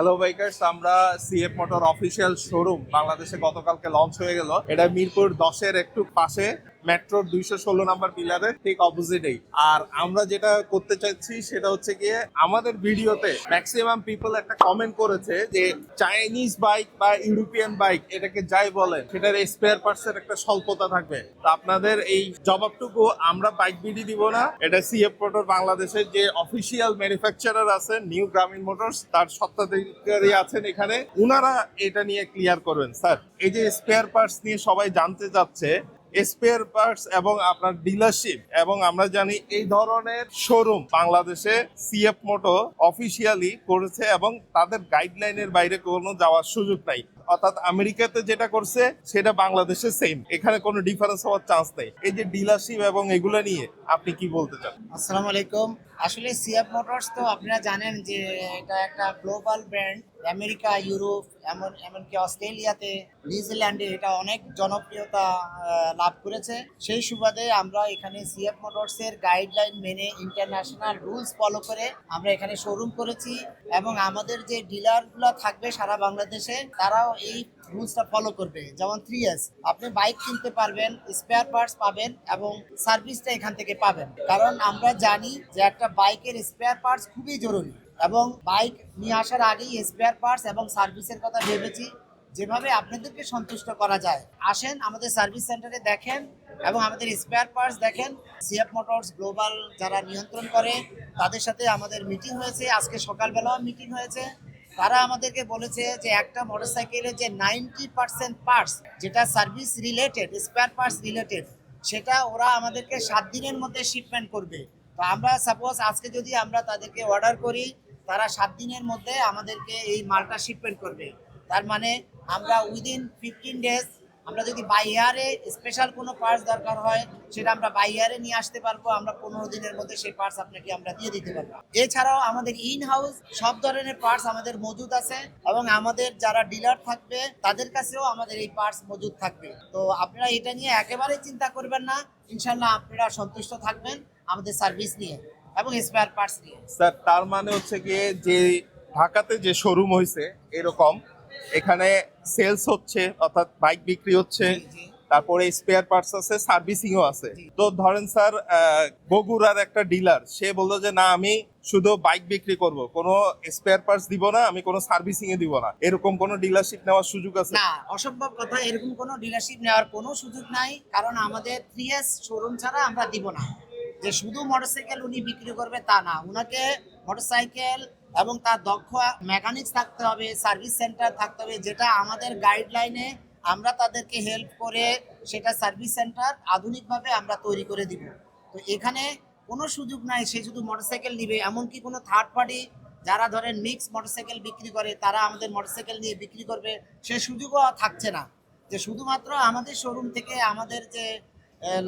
Hello bikers আমরা CF motor official showroom বাংলাদেশে গতকালকে লঞ্চ হয়ে গেল। এটা মিরপুর দশের একটু পাশে। মেট্রোর দুইশো ষোলো নাম্বার পিলারের ঠিক অপোজিটেই আর আমরা যেটা করতে চাইছি সেটা হচ্ছে গিয়ে আমাদের ভিডিওতে ম্যাক্সিমাম পিপল একটা কমেন্ট করেছে যে চাইনিজ বাইক বা ইউরোপিয়ান বাইক এটাকে যাই বলেন, সেটার স্পেয়ার পার্টসের একটা স্বল্পতা থাকবে। তো আপনাদের এই জবাবটুকু আমরা বাইক বিডি দিব না। এটা সিএফ মোটর বাংলাদেশের যে অফিসিয়াল ম্যানুফ্যাকচারার আছে নিউ গ্রামীণ মোটরস তার সত্ত্বাধিকারী আছেন এখানে। উনারা এটা নিয়ে ক্লিয়ার করবেন, স্যার। এই যে স্পেয়ার পার্টস নিয়ে সবাই জানতে চাচ্ছে স্পেয়ার পার্টস এবং আপনার ডিলারশিপ এবং আমরা জানি এই ধরনের শোরুম বাংলাদেশে সিএফ মোটো অফিসিয়ালি করেছে এবং তাদের গাইডলাইনের বাইরে কোনো যাওয়ার সুযোগ নাই। অর্থাৎ আমেরিকাতে যেটা করছে, সেটা বাংলাদেশে সেম এখানে কোনো ডিফারেন্স হওয়ার চান্স নেই। এই যে ডিলারশিপ এবং এগুলো নিয়ে আপনি কি বলতে চান? আসসালামু আলাইকুম। আসলে সিএফ মোটরস তো আপনারা জানেন যে এটা একটা গ্লোবাল ব্র্যান্ড, আমেরিকা, ইউরোপ, এমন এমনকি অস্ট্রেলিয়াতে, নিউজিল্যান্ডে এটা অনেক জনপ্রিয়তা লাভ করেছে। সেই সুবাদে আমরা এখানে সিএফ মোটরসের গাইডলাইন মেনে ইন্টারন্যাশনাল রুলস ফলো করে আমরা এখানে শোরুম করেছি এবং আমাদের যে ডিলারগুলো থাকবে সারা বাংলাদেশে, তারাও এই রুলসটা ফলো করবে। যেমন থ্রি এস আপনি বাইক কিনতে পারবেন স্পেয়ার পার্টস পাবেন এবং সার্ভিসটা এখান থেকে পাবেন। কারণ আমরা জানি যে একটা বাইকের স্পেয়ার পার্টস খুবই জরুরি এবং বাইক নিয়ে আসার আগেই স্পেয়ার পার্টস এবং সার্ভিসের কথা ভেবেছি। যেভাবে আপনাদেরকে সন্তুষ্ট করা যায়। আসেন আমাদের সার্ভিস সেন্টারে দেখেন এবং আমাদের স্পেয়ার পার্টস দেখেন। সিএফ মোটরস গ্লোবাল যারা নিয়ন্ত্রণ করে, তাদের সাথে আমাদের মিটিং হয়েছে। আজকে সকালবেলাও মিটিং হয়েছে। তারা আমাদেরকে বলেছে যে একটা মোটরসাইকেলের যে নাইনটি পার্সেন্ট পার্টস যেটা service related, spare parts related, সেটা ওরা আমাদেরকে সাত দিনের মধ্যে শিপমেন্ট করবে। তো আমরা সাপোজ আজকে যদি আমরা তাদেরকে অর্ডার করি, তারা সাত দিনের মধ্যে আমাদেরকে এই মালটা শিপমেন্ট করবে। তার মানে আমরা উইদিন ফিফটিন ডেজ আমরা যদি বাই ইয়ারে স্পেশাল কোনো পার্টস দরকার হয়, সেটা আমরা বাই ইয়ারে নিয়ে আসতে পারব, আমরা পনেরো দিনের মধ্যে সেই পার্টস আপনাকে আমরা দিয়ে দিতে পারব। এছাড়াও আমাদের ইন হাউস সব ধরনের পার্টস আমাদের মজুদ আছে, এবং আমাদের যারা ডিলার থাকবে, তাদের কাছেও আমাদের এই পার্টস মজুদ থাকবে। তো আপনারা এটা নিয়ে একেবারে চিন্তা করবেন না, ইনশাল্লাহ আপনারা সন্তুষ্ট থাকবেন আমাদের সার্ভিস নিয়ে, এবং স্পেয়ার পার্টস নিয়ে। স্যার তার মানে হচ্ছে গিয়ে যে ঢাকাতে যে শোরুম হয়েছে এরকম এখানে সেলস হচ্ছে অর্থাৎ বাইক বিক্রি হচ্ছে। তারপরে স্পেয়ার পার্টস আছে সার্ভিসিংও আছে। তো ধরেন স্যার বগুড়ার একটা ডিলার সে বলল যে না আমি শুধু বাইক বিক্রি করব। কোনো স্পেয়ার পার্টস দিব না আমি কোনো সার্ভিসিং এ দিব না। এরকম কোনো ডিলারশিপ নেওয়ার সুযোগ আছে? না অসম্ভব কথা। এরকম কোনো ডিলারশিপ নেওয়ার কোনো সুযোগ নাই কারণ আমাদের থ্রি এস শোরুম ছাড়া আমরা দিব না। যে শুধু মোটরসাইকেল উনি বিক্রি করবে তা না উনাকে মোটরসাইকেল এবং তার দক্ষ মেকানিক্স থাকতে হবে সার্ভিস সেন্টার থাকতে হবে, যেটা আমাদের গাইডলাইনে আমরা তাদেরকে হেল্প করে সেটা সার্ভিস সেন্টার আধুনিকভাবে আমরা তৈরি করে দিব। তো এখানে কোনো সুযোগ নাই, সে শুধু মোটরসাইকেল নিবে, এমনকি কোনো থার্ড পার্টি যারা ধরেন মিক্স মোটরসাইকেল বিক্রি করে, তারা আমাদের মোটরসাইকেল নিয়ে বিক্রি করবে, সে সুযোগও থাকছে না। যে শুধুমাত্র আমাদের শোরুম থেকে আমাদের যে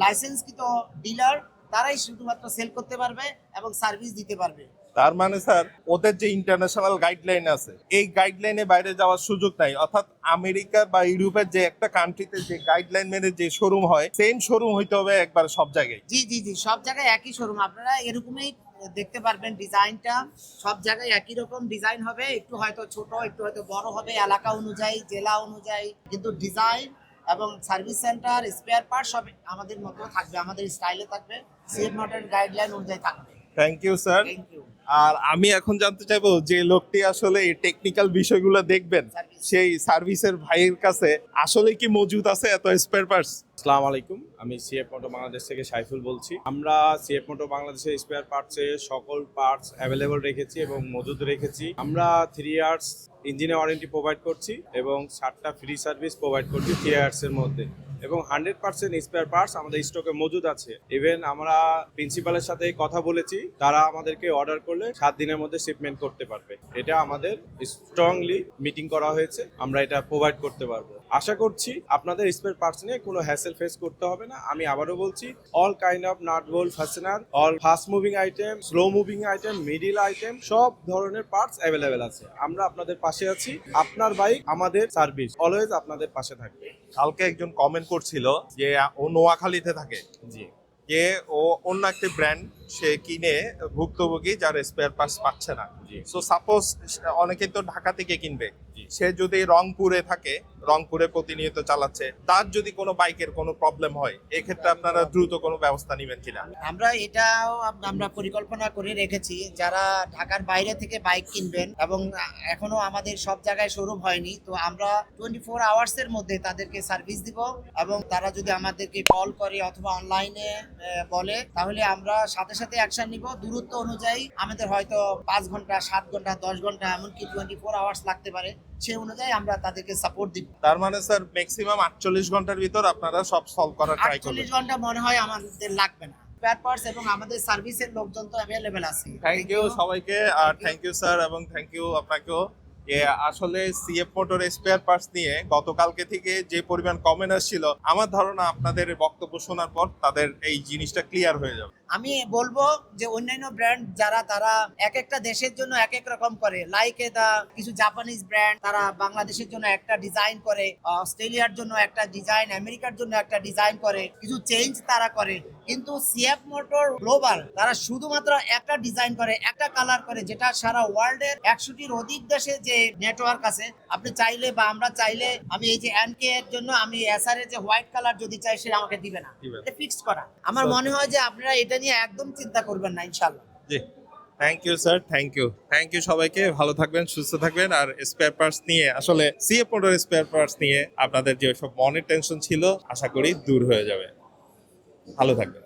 লাইসেন্সকৃত ডিলার তারাই শুধুমাত্র সেল করতে পারবে এবং সার্ভিস দিতে পারবে। তার মানে স্যার ওদের যে ইন্টারন্যাশনাল গাইডলাইন আছে এই গাইডলাইনে বাইরে যাওয়ার সুযোগ নাই। অর্থাৎ আমেরিকা বা ইউরোপের যে একটা কান্ট্রিতে যে গাইডলাইন মেনে যে শোরুম হয় সেম শোরুম হইতে হবে একবার সব জায়গায়। জি জি জি সব জায়গায় একই শোরুম আপনারা এরকমই দেখতে পারবেন ডিজাইনটা সব জায়গায় একই রকম ডিজাইন হবে। একটু হয়তো ছোট একটু হয়তো বড় হবে এলাকা অনুযায়ী জেলা অনুযায়ী। কিন্তু ডিজাইন এবং সার্ভিস সেন্টার স্পেয়ার পার্ট সব আমাদের মতো থাকবে আমাদের স্টাইলে থাকবে। সেফ মডেল গাইডলাইন অনুযায়ী থাকবে। Thank you sir thank you আর আমি এখন জানতে চাইব যে লোকটি আসলে এই টেকনিক্যাল বিষয়গুলো দেখবেন. সেই সার্ভিসের ভাইয়ের কাছে আসলে কি মজুদ আছে এত স্পেয়ার পার্টস আসসালামু আলাইকুম আমি সিএফ মোটো বাংলাদেশ থেকে সাইফুল বলছি। আমরা সিএফ মোটো বাংলাদেশের স্পেয়ার পার্টসে সকল পার্টস অ্যাভেলেবল রেখেছি এবং মজুদ রেখেছি। আমরা থ্রি ইয়ার্স ইঞ্জিনে ওয়ারেন্টি প্রোভাইড করছি এবং সাতটা ফ্রি সার্ভিস প্রোভাইড করছি থ্রি ইয়ার্সের মধ্যে। এবং হান্ড্রেড পার্সেন্ট স্পেয়ার পার্টস আমাদের স্টকে মজুদ আছে। ইভেন আমরা প্রিন্সিপালের সাথে কথা বলেছি, তারা আমাদেরকে অর্ডার করলে সাত দিনের মধ্যে শিপমেন্ট করতে পারবে। এটা আমাদের স্ট্রংলি মিটিং করা হয়েছে, আমরা এটা প্রোভাইড করতে পারব। আশা করছি আপনাদের স্পেয়ার পার্টস নিয়ে কোনো হ্যাসেল ফেস করতে হবে না। আমি আবারও বলছি all kind of nut bolt fastener all fast moving item slow moving item middle item সব ধরনের পার্টস অ্যাভেলেবেল আছে। আমরা আপনাদের পাশে আছি। আপনার বাইক আমাদের সার্ভিস অলওয়েজ আপনাদের পাশে থাকবে। কালকে একজন কমেন্ট করছিল যে ও নোয়াখালীতে থাকে। জি। যে ও অন্য একটি ব্র্যান্ড সে কিনে ভুক্তভোগী যার স্পেয়ার পার্টস পাচ্ছে না। সো সাপোজ অনেকে তো ঢাকা থেকে কিনবে। সে যদি রংপুরে থাকে রংপুরে প্রতিনিয়ত চালাচ্ছে তার যদি কোনো বাইকের কোনো প্রবলেম হয় এক্ষেত্রে আপনারা দ্রুত কোনো ব্যবস্থা নেবেন কিনা? আমরা এটাও আমরা পরিকল্পনা করে রেখেছি যারা ঢাকার বাইরে থেকে বাইক কিনবেন এবং এখনও আমাদের সব জায়গায় শোরুম হয়নি তো আমরা টোয়েন্টি ফোর আওয়ার্স এর মধ্যে তাদেরকে সার্ভিস দিব এবং তারা যদি আমাদেরকে কল করে অথবা অনলাইনে বলে তাহলে আমরা সাথে সাথে অ্যাকশন নিব। দূরত্ব অনুযায়ী আমাদের হয়তো পাঁচ ঘণ্টা সাত ঘণ্টা দশ ঘণ্টা এমনকি টোয়েন্টি ফোর আওয়ার্স লাগতে পারে। সেই অনুযায়ী আমরা তাদেরকে সাপোর্ট দিব। তার মানে স্যার ম্যাক্সিমাম আটচল্লিশ ঘণ্টার ভিতর আপনারা সব সলভ করার ট্রাই করবেন। আটচল্লিশ ঘণ্টা মনে হয় আমাদের লাগবে না। স্পেয়ার পার্টস এবং আমাদের সার্ভিসের লোকজন তো অ্যাভেলেবেল আছে। থ্যাংক ইউ সবাইকে আর থ্যাংক ইউ স্যার এবং থ্যাংক ইউ আপনাকেও। আসলে সিএফ মোটর স্পেয়ার পার্টস নিয়ে গতকালকে থেকে যে পরিমাণ কমেন্ট আসছিল, আমার ধারণা আপনাদের বক্তব্য শোনার পর তাদের এই জিনিসটা ক্লিয়ার হয়ে যাবে। আমি বলব যে অন্যান্য ব্র্যান্ড যারা, তারা এক একটা দেশের জন্য এক এক রকম করে। লাইক দা কিছু জাপানিজ ব্র্যান্ড তারা বাংলাদেশের জন্য একটা ডিজাইন করে অস্ট্রেলিয়ার জন্য একটা ডিজাইন আমেরিকার জন্য একটা ডিজাইন করে, কিছু চেঞ্জ তারা করে। কিন্তু সিএফ মোটর গ্লোবাল তারা শুধুমাত্র একটা ডিজাইন করে একটা কালার করে যেটা সারা ওয়ার্ল্ডের একশোটির অধিক দেশে যে নেটওয়ার্ক আছে আপনি চাইলে বা আমরা চাইলে আমি এই যে এনকে এর জন্য আমি এসআর এর যে হোয়াইট কালার যদি চাই সেটা আমাকে দিবে না। এটা ফিক্স করা। আমার মনে হয় যে আপনারা এটা নিয়ে একদম চিন্তা করবেন না ইনশাল্লাহ জি। Thank you sir thank you thank you সবাইকে। ভালো থাকবেন সুস্থ থাকবেন। আর স্পেয়ার পার্টস নিয়ে আসলে সিএফ মোটর স্পেয়ার পার্টস নিয়ে আপনাদের যে সব মনের টেনশন ছিল আশা করি দূর হয়ে যাবে। ভালো থাকবেন।